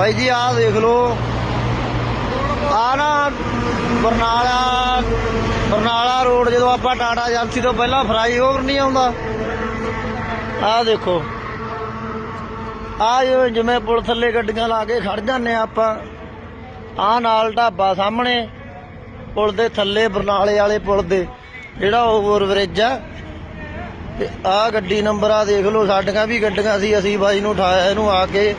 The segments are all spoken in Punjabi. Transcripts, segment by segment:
ਬਾਈ ਜੀ, ਆਹ ਦੇਖ ਲਓ। ਆ ਨਾ ਬਰਨਾਲਾ ਬਰਨਾਲਾ ਰੋਡ ਜਦੋਂ ਆਪਾਂ ਟਾਟਾ ਏਜੰਸੀ ਤੋਂ ਪਹਿਲਾਂ ਫਲਾਈਓਵਰ ਨਹੀਂ ਆਉਂਦਾ। ਆਹ ਦੇਖੋ। ਆ ਜਿਵੇਂ ਪੁਲ ਥੱਲੇ ਗੱਡੀਆਂ ਲਾ ਕੇ ਖੜ ਜਾਂਦੇ ਆ ਆਪਾਂ ਆ ਨਾਲ ਢਾਬਾ ਸਾਹਮਣੇ, ਪੁਲ ਦੇ ਥੱਲੇ ਬਰਨਾਲੇ ਵਾਲੇ ਪੁਲ ਦੇ, ਜਿਹੜਾ ਓਵਰਬ੍ਰਿਜ ਆ। ਤੇ ਆ ਗੱਡੀ ਨੰਬਰ ਆ ਦੇਖ ਲਓ, ਸਾਡੀਆਂ ਵੀ ਗੱਡੀਆਂ ਸੀ, ਅਸੀਂ ਬਾਈ ਨੂੰ ਉਠਾਇਆ ਇਹਨੂੰ ਆ ਕੇ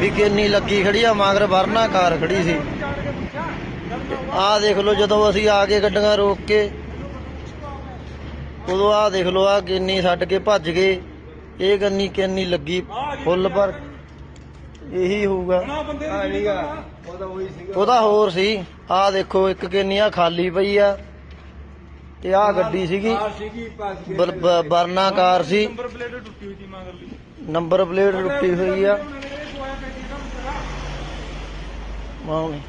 ਵੀ ਕਿੰਨੀ ਲੱਗੀ ਖੜੀ ਆ ਮਗਰ ਵਰਨਾ ਕਾਰ ਖੜੀ ਸੀ। ਆ ਦੇਖ ਲਓ ਜਦੋਂ ਅਸੀਂ ਆ ਕੇ ਗੱਡੀਆਂ ਰੋਕ ਕੇ ਉਦੋਂ ਆ ਦੇਖ ਲਓ ਆ ਕਿੰਨੀ ਛੱਡ ਕੇ ਭੱਜ ਗਏ। ਇਹ ਗੰਨੀ ਕਿੰਨੀ ਲੱਗੀ ਫੁੱਲ ਪਰ। ਇਹੀ ਹੋਊਗਾ। ਉਹਦਾ ਹੋਰ ਸੀ। ਆ ਦੇਖੋ ਇੱਕ ਕਿੰਨੀ ਆ ਖਾਲੀ ਪਈ ਆ। ਤੇ ਆ ਗੱਡੀ ਸੀਗੀ। ਬਰਨਾ ਕਾਰ ਸੀ। ਨੰਬਰ ਪਲੇਟ ਟੁੱਟੀ ਹੋਈ ਸੀ ਮਗਰਲੀ। ਨੰਬਰ ਪਲੇਟ ਟੁੱਟੀ ਹੋਈ ਆ। ਮਾਉਣੀ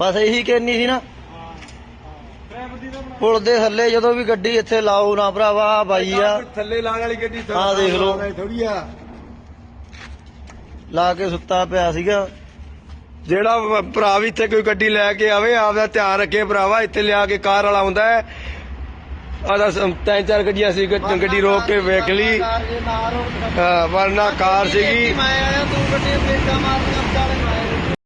ਬਸ ਇਹੀ ਕਿੰਨੀ ਸੀ ਨਾ। ਪੁਲ ਦੇ ਥੱਲੇ ਜਦੋਂ ਵੀ ਗੱਡੀ ਇੱਥੇ ਲਾਓ ਨਾ ਭਰਾਵਾ ਬਾਈ ਆ। ਥੱਲੇ ਲਾਣ ਵਾਲੀ ਗੱਡੀ ਆਹ ਦੇਖ ਲਓ। ਥੋੜੀ ਆ। ਲਾ ਕੇ ਸੁੱਤਾ ਪਿਆ ਸੀਗਾ। ਜਿਹੜਾ ਵ- ਭਰਾ ਵੀ ਇੱਥੇ ਕੋਈ ਗੱਡੀ ਲੈ ਕੇ ਆਵੇ ਆਪਦਾ ਧਿਆਨ ਰੱਖੇ ਭਰਾਵਾ ਇੱਥੇ ਲਿਆ ਕੇ ਕਾਰ ਵਾਲਾ ਆਉਂਦਾ ਹੈ। ਆਦਾ ਤਿੰਨ ਚਾਰ ਗੱਡੀਆਂ ਸੀ ਗੱਡੀ ਗੱਡੀ ਰੋਕ ਕੇ ਵੇਖ ਲਈ। ਹਾਂ, ਵਰਨਾ ਕਾਰ ਸੀਗੀ। ਮੈਂ ਆਇਆ ਤੂੰ ਗੱਡੀ ਬ੍ਰੇਕਾਂ ਮਾਰਦੀਆਂ ਵਿਚਾਲੇ